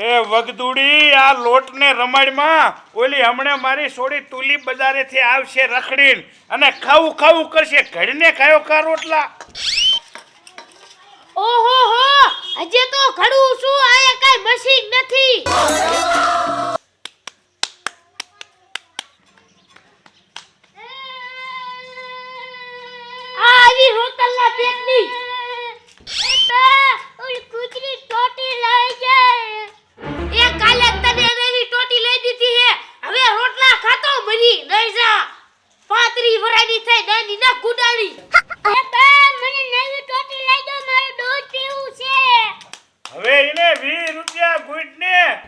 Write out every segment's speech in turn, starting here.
એ વગદુડી, આ લોટને રમાડમાં. ઓલી હમણે મારી સોડી તુલી બજારેથી આવશે રખડીને. અને ખાવું ખાવું કરશે. ઘડીને ખાયો કા રોટલા. ઓહો હો, હજે તો ઘડું શું? આ કઈ મશીન નથી.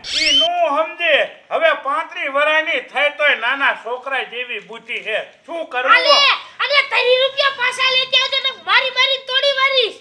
ઈ નું સમજે. હવે પાંત્રી વરાની થઈ તોય નાના છોકરા જેવી બુદ્ધિ છે. શું કરવું? કરવું અલે, તારી રૂપિયા પાછા લેતી આવજો ને મારી મારી તોડી મારીશ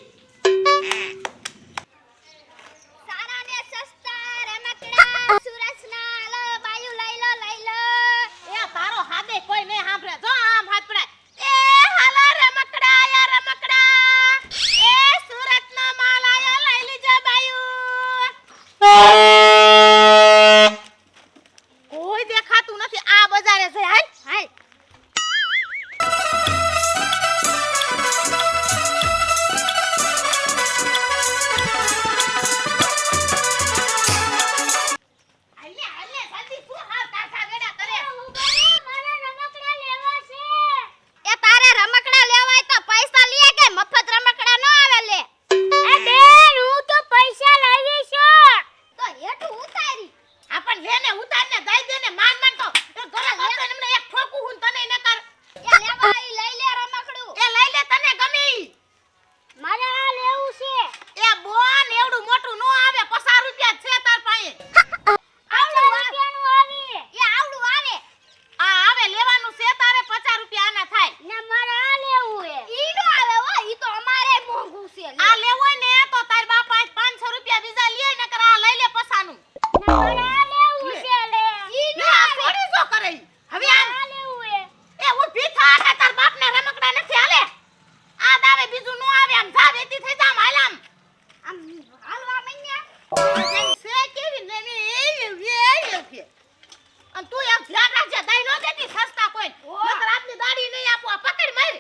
અને તું એમ ધ્યાન રાખજે દઈ નો દેતી સસ્તા કોઈ નકર આપની દાડી નહીં આપો આ પકડ માર.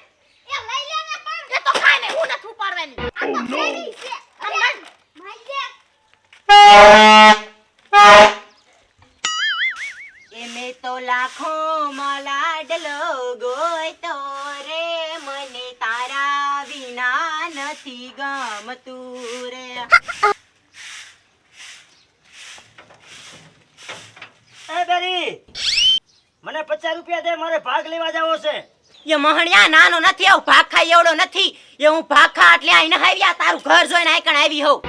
એ લઈ લે ને પણ. એ તો ખાય ને હું નથી ઉપાડવાની. આ તો છે. આમ અરે માર. એમે તો લાખો માં લાડલો ગોયતો રે મને તારા વિના નથી ગમતું રે. એ બેરી મને પચાસ રૂપિયા દે મારે ભાગ લેવા જાવો છે. એ મહણિયા નાનો નથી આવ ભાગ એવડો નથી. એ હું ભાગ એટલે આઈને આવ્યા તારું ઘર જોઈને આઈકણ આવી હોઉં.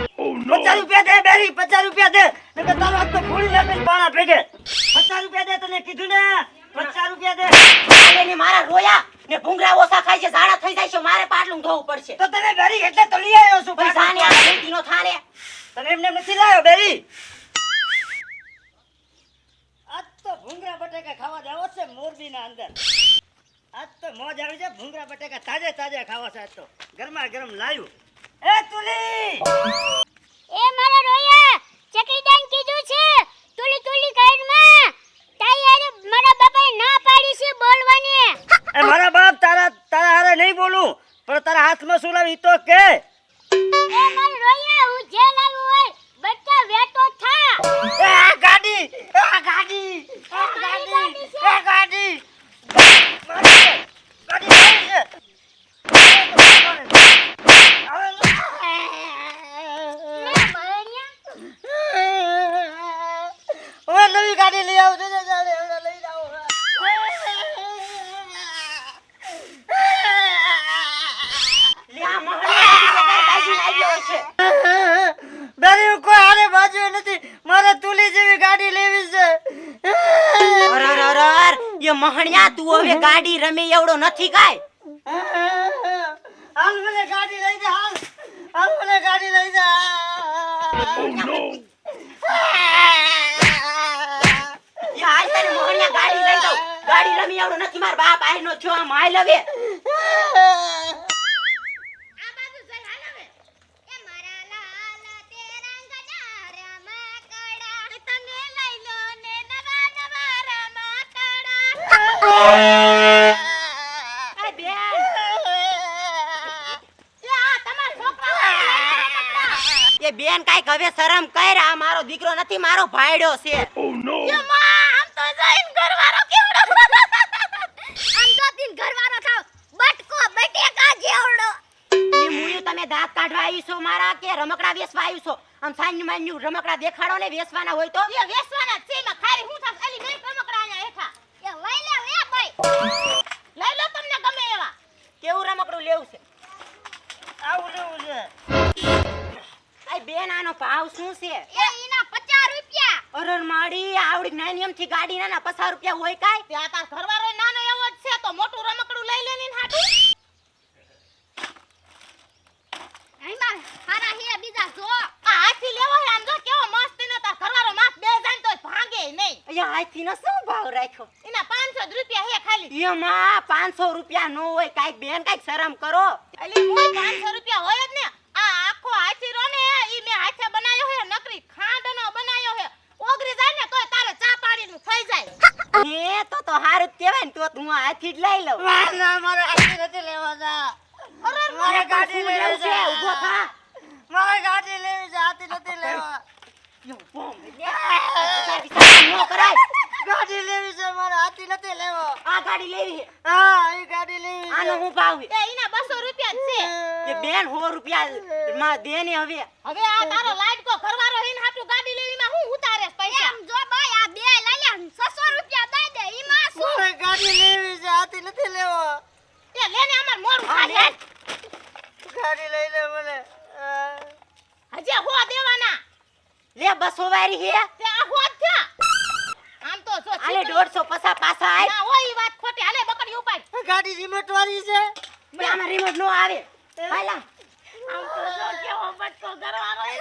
પચાસ રૂપિયા દે બેરી પચાસ રૂપિયા દે. નકર તારો હાથ તો ફોડી લાગે પાણા ભેગે. પચાસ રૂપિયા દે તને કીધું ને? પચાસ રૂપિયા દે. મારા રોયા ને ભૂંગળા ઓછા ખાય છે ઝાડા થઈ જાય છે મારે પાટલું ધોવું પડશે. તો તને બેરી એટલે તો લઈ આવ્યો છું પૈસા ને આ થાને. તને એમને નથી લાવ્યો બેરી? તો ભૂંગરા બટેકા ખાવા જાવો છે મોરબીના અંદર. આજ તો મોજ આવી છે ભૂંગરા બટેકા તાજે તાજે ખાવા છે આજ તો. ગરમા ગરમ લાવ્યું એ તુલી! એ મારા રોયા ચકલીદાન કીધું છે તુલી તુલી તાઈ હારે મારા બાપાએ ના પાડી છે બોલવાની. એ મારા બાપ તારા તારા હારે નહીં બોલું પણ તારા હાથમાં શું લાવી તો કે. એ મહણિયા તું હવે ગાડી રમે એવડો નથી કાય હાલ મને ગાડી લઈ દે હાલ. હાલ મને ગાડી લઈ દે. હાલ તને મહણિયા ગાડી લઈ દઉં. ગાડી રમી એવડો નથી માર બાપ આયનો થયો આમ હાલ હવે. બેન કાંઈક હવે શરમ કર આ મારો દીકરો નથી મારો ભાઈડો છે. એ માં આમ તો જઈન ઘરવાળો કેવડો? આમ તો તીન ઘરવાળો થાવ. બટકો બટેકા જેવડો? એ મુયું તમે દાંત કાઢવા આવી છો મારા કે રમકડા વેસવા આવી છો? આમ સાંજ માન્યું રમકડા દેખાડો ને વેસવાના હોય તો? એ વેસવાના છે માં ખાલી હું થાસ અલી નહીં રમકડા આયા હેઠા. એ લઈ લે લે ભાઈ. લઈ લો તમને ગમે એવા. કેવું રમકડું લેવું છે? આવું લેવું છે. બેન આનો ભાવ શું છે? એ ઈના 50 રૂપિયા. અરર માડી આવડી નાની એમથી ગાડી નાના પચાસ રૂપિયા હોય કાંઈ? ત્યાં તાર ઘરવાળો નાનો એવો જ છે તો મોટું રમકડું લઈ લે ને હાટું. એમાં હારા હે બીજા જો. આ હાથી લેવો હે આમ જો કેવો મસ્તીનો તાર ઘરવાળો માથ બે જાય તો ભાંગે નહીં. અહીંયા હાથીનો શું ભાવ રાખ્યો? એના 500 રૂપિયા હે ખાલી. પાંચસો રૂપિયા નો હોય કાંઈક બેન કાંઈક શરમ કરો. અલી 500 રૂપિયા હોય જ ને આ આખો હાથી રો ને ઈ મે હાથે બનાવ્યો હે નકરી ખાંડનો બનાવ્યો હે ઓગરી જાય ને તોય તારે ચા પાણીનું થઈ જાય એ તો હારું જ કહેવાય ને તો હું હાથી જ લઈ લઉં. ના મારે આટલી નથી લેવા જા મારે ગાડી લેવી છે ઊભો થા. મારે ગાડી લેવી છે હાથી નથી લેવા. નો કરાય. ગાડી લેવી છે મારે આથી નથી લેવો. આ ગાડી લેવી છે. હા એ ગાડી લેવી આનો હું ભાવ છે? એ ઈના 200 રૂપિયા જ છે. બેન સો રૂપિયા માં દે ને હવે. હવે આ તારો લાઈટ કો હીન હાટુ ગાડી લેવીમાં હું ઉતારે પૈસા એમ જો ભાઈ આ બે લઈ લે 600 રૂપિયા દઈ દે ઈમાં શું મારે ગાડી લેવી છે આથી નથી લેવા એ લેને અમાર મોરું ખાલી ગાડી લઈ લે મને. હજે હો દેવાના. લે બસ હોવારી હે. તે આ હો જ આમ તો જો આલે ચીકણી- દોઢસો પસા પાછા આય. ના હોય વાત ખોટી. હાલે બકડી ઉપાડ. ગાડી રિમોટ વાળી છે. મે આમાં રિમોટ નો આવે. હાલા આમ તો જો કેવો બટકો ઘરવાળો હે.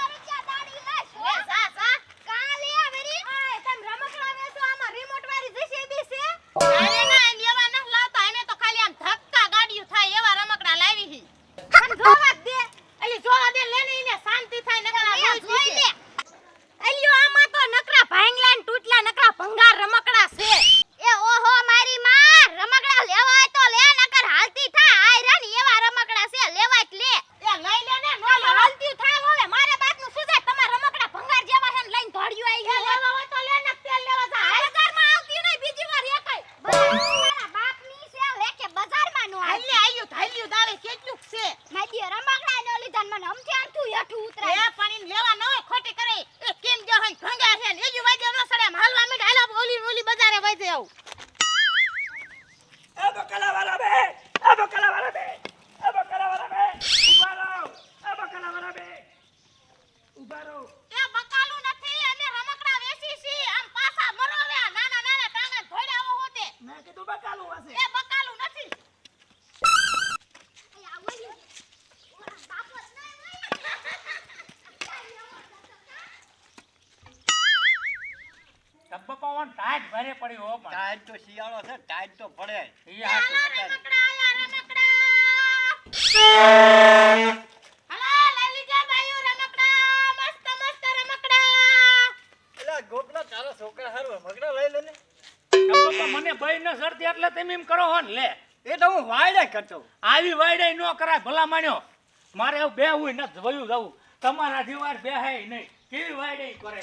એ સા સા અરે ના લેવા ન લાવતા અમે તો ખાલી આમ ધક્કા ગાડીઓ થાય એવા રમકડા લાવી હી પણ જોવા જ દે અલી જોવા દે લેને ઈને શાંતિ થાય નકર આ જોઈ લે અલ્યો આમાં તો નકરા ભાંગલા ને તૂટલા નકરા ભંગાર રમકડા છે એ ઓહો મારી માં રમકડા લેવાય તો લે નકર હાલતી થા આયરા ને એવા રમકડા છે લેવાય જ લે એ લઈ લે ને નો લે હાલતી થાય હવે મારે બાતનું શું જાય તમારા રમકડા ભંગાર જેવા છે ને લઈને દોડ્યું આવી ગયા લેવા હોય તો લે ને તેલ લેવા જા હાલ ઘરમાં આવતી નહીં બીજી વાર એકાય મારા બાપની છે લે કે બજારમાં નો હાલ ને આયુ થાલ્યું દાવે કેટલું છે? મારી રમકડા નો લીધા ને મને અમથી આમથું હેઠું ઉતરાય એ પણ ઈને લેવા ન હોય ખોટી કરે એ કેમ જો હન ભંગાર છે ને એજુ વાજે ન સડે આમ હાલવા મીઠ હાલા ઓલી ઓલી બજારે વાજે આવું એ બકલા વાળા બે એ બકલા વાળા બે એ બકલા વાળા બે ઊભા રહો એ બકલા વાળા બે ઊભા રહો એ બકાલું નથી અમે રમકડા વેચી છી આમ પાછા મરો હવે આ નાના નાના ટાંગા ધોડ્યા હોતે મેં કીધું બકાલું હશે એ બકાલું નથી આ ઓલી ઓલા બાપો જ નહીં ટબ્બકાવાન ટાઈટ ભારે પડી હો પણ. ટાઈટ તો શિયાળો છે ટાઈટ તો પડે ઈ હાચું. હાલો રમકડા આયા રમકડા. હાલો લઈ લીજા ભાઈઓ રમકડા. મસ્ત મસ્ત રમકડા. એટલે ગોપલા તારા છોકરા હારું મગડા લઈ લે ને. ટબ્બકા મને ભય ન સરતી એટલે તમે એમ કરો હો ને લે. એ તો હું વાયડે કરતો. આવી વાયડાઈ ન કરાય ભલા માણ્યો. મારે એવું બે હું ન જોયું જવું. તમારા જેવા બે હે નહીં. કેવી વાયડાઈ કરે?